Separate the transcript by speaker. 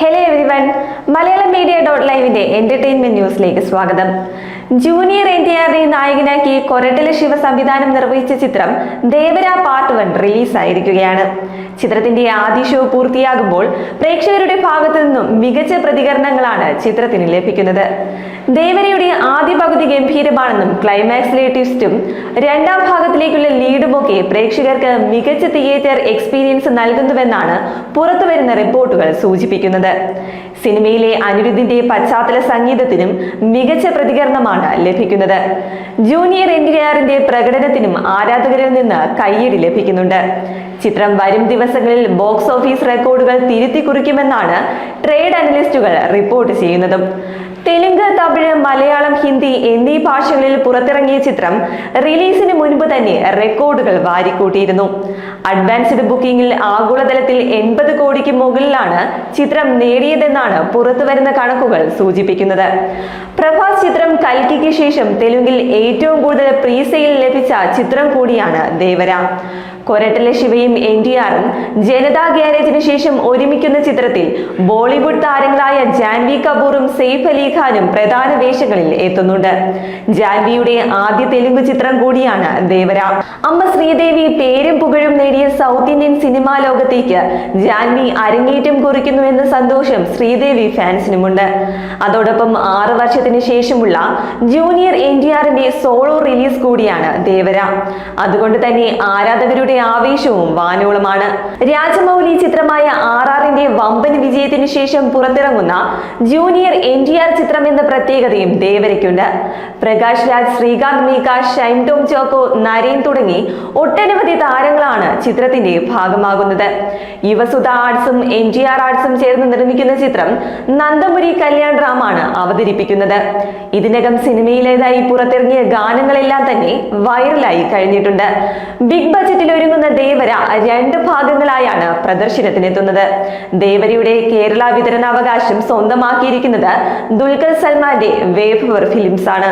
Speaker 1: Hello everyone Malayalam media dot ലൈവിന്റെ entertainment ന്യൂസിലേക്ക് സ്വാഗതം. Junior N T ആറിനെ നായകനാക്കി കൊരട്ടില ശിവ സംവിധാനം നിർവഹിച്ച ചിത്രം ദേവര പാർട്ട് വൺ റിലീസായിരിക്കുകയാണ് ചിത്രത്തിന്റെ ആദ്യ ഷോ പൂർത്തിയാകുമ്പോൾ പ്രേക്ഷകരുടെ ഭാഗത്തു നിന്നും മികച്ച പ്രതികരണങ്ങളാണ് ചിത്രത്തിന് ലഭിക്കുന്നത്. ദേവരയുടെ ആദ്യ പകുതി ഗംഭീരമാണെന്നും ക്ലൈമാക്സിലെ ട്വിസ്റ്റും രണ്ടാം ഭാഗത്തിലേക്കുള്ള ലീഡുമൊക്കെ പ്രേക്ഷകർക്ക് മികച്ച തിയേറ്റർ എക്സ്പീരിയൻസ് നൽകുന്നുവെന്നാണ് പുറത്തുവരുന്ന റിപ്പോർട്ടുകൾ സൂചിപ്പിക്കുന്നത്. സിനിമയിലെ അനിരുദ്ധിന്റെ പശ്ചാത്തല സംഗീതത്തിനും മികച്ച പ്രതികരണമാണ് ലഭിക്കുന്നത്. ജൂനിയർ എൻ ടി ആറിന്റെ പ്രകടനത്തിനും ആരാധകരിൽ നിന്ന് കയ്യടി ലഭിക്കുന്നുണ്ട്. ചിത്രം വരും ദിവസങ്ങളിൽ ബോക്സ് ഓഫീസ് റെക്കോർഡുകൾ തിരുത്തി കുറിക്കുമെന്നാണ് ട്രേഡ് അനലിസ്റ്റുകൾ റിപ്പോർട്ട് ചെയ്യുന്നതും. തെലുങ്ക് തമിഴ് മലയാളം ഹിന്ദി എന്നീ ഭാഷകളിൽ പുറത്തിറങ്ങിയ ചിത്രം റിലീസിന് മുൻപ് തന്നെ റെക്കോർഡുകൾ വാരിക്കൂട്ടിയിരുന്നു. അഡ്വാൻസ്ഡ് ബുക്കിംഗിൽ ആഗോളതലത്തിൽ എൺപത് കോടിക്ക് മുകളിലാണ് ചിത്രം നേടിയതെന്നാണ് പുറത്തുവരുന്ന കണക്കുകൾ സൂചിപ്പിക്കുന്നത്. പ്രഭാസ് ചിത്രം കൽക്കിക്ക് ശേഷം തെലുങ്കിൽ ഏറ്റവും കൂടുതൽ പ്രീസെയിൽ ലഭിച്ച ചിത്രം കൂടിയാണ് ദേവര. കൊരട്ടിലെ ശിവയും എൻ ടി ആറും ജനതാ ഗ്യാരേജിന് ശേഷം ഒരുമിക്കുന്ന ചിത്രത്തിൽ ബോളിവുഡ് താരങ്ങളായ ജാൻവി കപൂറും സെയ്ഫ് അലി ഖാനും പ്രധാന വേഷങ്ങളിൽ എത്തുന്നുണ്ട്. ജാൻവിയുടെ ആദ്യ തെലുങ്ക് ചിത്രം കൂടിയാണ് ദേവര. അമ്മ ശ്രീദേവി പേരും പുകഴും നേടിയ സൗത്ത് ഇന്ത്യൻ സിനിമാ ലോകത്തേക്ക് ജാൻവി അരങ്ങേറ്റം കുറിക്കുന്നു എന്ന സന്തോഷം ശ്രീദേവി ഫാൻസിനുമുണ്ട്. അതോടൊപ്പം ആറു വർഷത്തിന് ശേഷമുള്ള ജൂനിയർ എൻ ടി ആറിന്റെ സോളോ റിലീസ് കൂടിയാണ് ദേവര. അതുകൊണ്ട് തന്നെ ആരാധകരുടെ ആവേശവും വാനോളമാണ്. രാജമൗലി ചിത്രമായ ആർ ആറിന്റെ വമ്പൻ വിജയത്തിന് ശേഷം പുറത്തിറങ്ങുന്ന ജൂനിയർ എൻ ടി ആർ ചിത്രം എന്ന പ്രത്യേകതയും ദേവരയ്ക്കുണ്ട്. പ്രകാശ് രാജ് ശ്രീകാന്ത് മീക ഷൈൻ ടോം ചോക്കോ നരേൻ തുടങ്ങി ഒട്ടനവധി താരങ്ങളാണ് ചിത്രത്തിന്റെ ഭാഗമാകുന്നത്. യുവസുധ ആർട്സും എൻ ജി ആർ ആർട്സും ചേർന്ന് നിർമ്മിക്കുന്ന ചിത്രം നന്ദമുരി കല്യാൺ റാമാണ് അവതരിപ്പിക്കുന്നത്. ഇതിനകം സിനിമയിലേതായി പുറത്തിറങ്ങിയ ഗാനങ്ങളെല്ലാം തന്നെ വൈറലായി കഴിഞ്ഞിട്ടുണ്ട്. ബിഗ് ബജറ്റിൽ ഒരുങ്ങുന്ന ദേവര രണ്ട് ഭാഗങ്ങളായാണ് പ്രദർശനത്തിനെത്തുന്നത്. ദേവരയുടെ കേരള വിതരണാവകാശം സ്വന്തമാക്കിയിരിക്കുന്നത് ദുൽഖർ സൽമാന്റെ വേവ് ഫിലിംസ് ആണ്